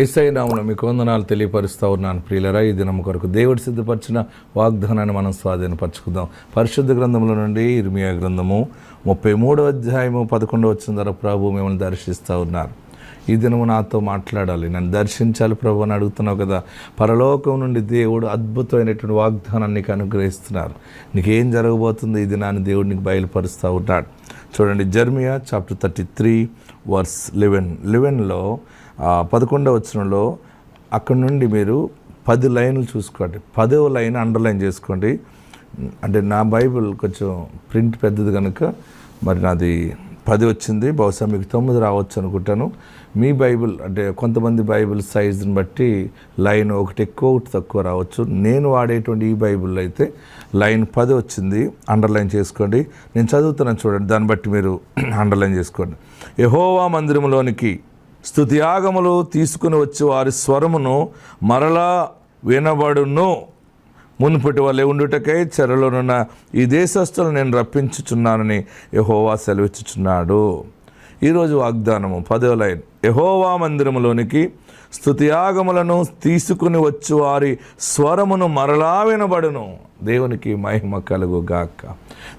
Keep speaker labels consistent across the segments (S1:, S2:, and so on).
S1: ఏసై నామను మీకు వందనాలు తెలియపరుస్తూ ఉన్నాను ప్రియులరా. ఈ దినం కొరకు దేవుడు సిద్ధపరిచిన వాగ్దానాన్ని మనం స్వాధీనపరచుకుందాం. పరిశుద్ధ గ్రంథంలో నుండి ఇర్మియా గ్రంథము ముప్పై మూడో అధ్యాయము పదకొండవ వచ్చిన ధర ప్రభు మిమ్మల్ని దర్శిస్తూ ఉన్నారు. ఈ దినము నాతో మాట్లాడాలి. నన్ను దర్శించాలి ప్రభు అని అడుగుతున్నావు కదా. పరలోకం నుండి దేవుడు అద్భుతమైనటువంటి వాగ్దానాన్ని నీకు అనుగ్రహిస్తున్నారు. నీకేం జరగబోతుంది ఈ దినాన్ని దేవుడు నీకు బయలుపరుస్తూ ఉన్నాడు. చూడండి Jeremiah chapter thirty three verse eleven. లెవెన్లో పదకొండవ వచనంలో అక్కడ నుండి మీరు పది లైన్లు చూసుకోండి. పదవ లైన్ అండర్లైన్ చేసుకోండి. అంటే నా బైబిల్ కొంచెం ప్రింట్ పెద్దది కనుక మరి నాది పది వచ్చింది. బహుశా మీకు తొమ్మిది రావచ్చు అనుకుంటాను. మీ బైబిల్ అంటే కొంతమంది బైబిల్ సైజుని బట్టి లైన్ ఒకటి ఎక్కువ ఒకటి తక్కువ రావచ్చు. నేను వాడేటువంటి ఈ బైబిల్ అయితే లైన్ పది వచ్చింది. అండర్లైన్ చేసుకోండి. నేను చదువుతున్నాను చూడండి. దాన్ని బట్టి మీరు అండర్లైన్ చేసుకోండి. యహోవా మందిరంలోనికి స్థుతియాగములు తీసుకుని వచ్చి వారి స్వరమును మరలా వినబడును. మునుపటి వల్లే ఉండుటకై చెరలోనున్న ఈ దేశస్తులను నేను రప్పించుచున్నానని యహోవా సెలవిచ్చుచున్నాడు. ఈరోజు వాగ్దానము పదో లైన్. యహోవా మందిరములోనికి స్థుతియాగములను తీసుకుని వచ్చి వారి స్వరమును మరలా వినబడును. దేవునికి మహిమ కలుగుగాక.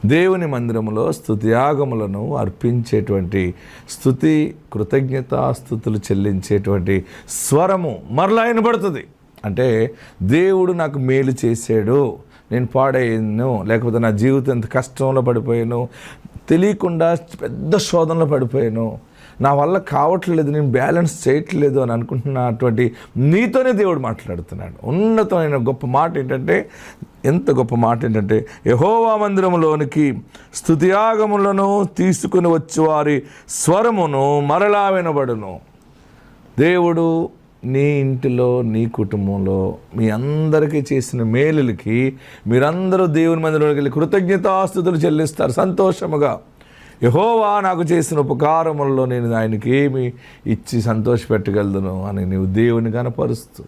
S1: దేవుని మందిరములో స్థుతియాగములను అర్పించేటువంటి స్థుతి కృతజ్ఞతాస్థుతులు చెల్లించేటువంటి స్వరము మరలా వినబడుతుంది. అంటే దేవుడు నాకు మేలు చేశాడు నేను పాడయ్యాను లేకపోతే నా జీవితం ఎంత కష్టంలో పడిపోయాను తెలియకుండా పెద్ద శోధనలో పడిపోయాను నా వల్ల కావట్లేదు నేను బ్యాలెన్స్ చేయట్లేదు అని అనుకుంటున్నటువంటి నీతోనే దేవుడు మాట్లాడుతున్నాడు. ఉన్నతమైన గొప్ప మాట ఏంటంటే ఎంత గొప్ప మాట ఏంటంటే యహోవా మందిరములోనికి స్తుతియాగములను తీసుకుని వచ్చి వారి స్వరమును మరలా వినబడును. దేవుడు నీ ఇంటిలో నీ కుటుంబంలో మీ అందరికీ చేసిన మేలులకి మీరందరూ దేవుని మందిరంలోకి వెళ్ళి కృతజ్ఞతాస్థుతులు చెల్లిస్తారు. సంతోషముగా. యహోవా నాకు చేసిన ఉపకారములలో నేను ఆయనకి ఏమి ఇచ్చి సంతోషపెట్టగలను అని నీవు దేవుని కనపరుస్తూ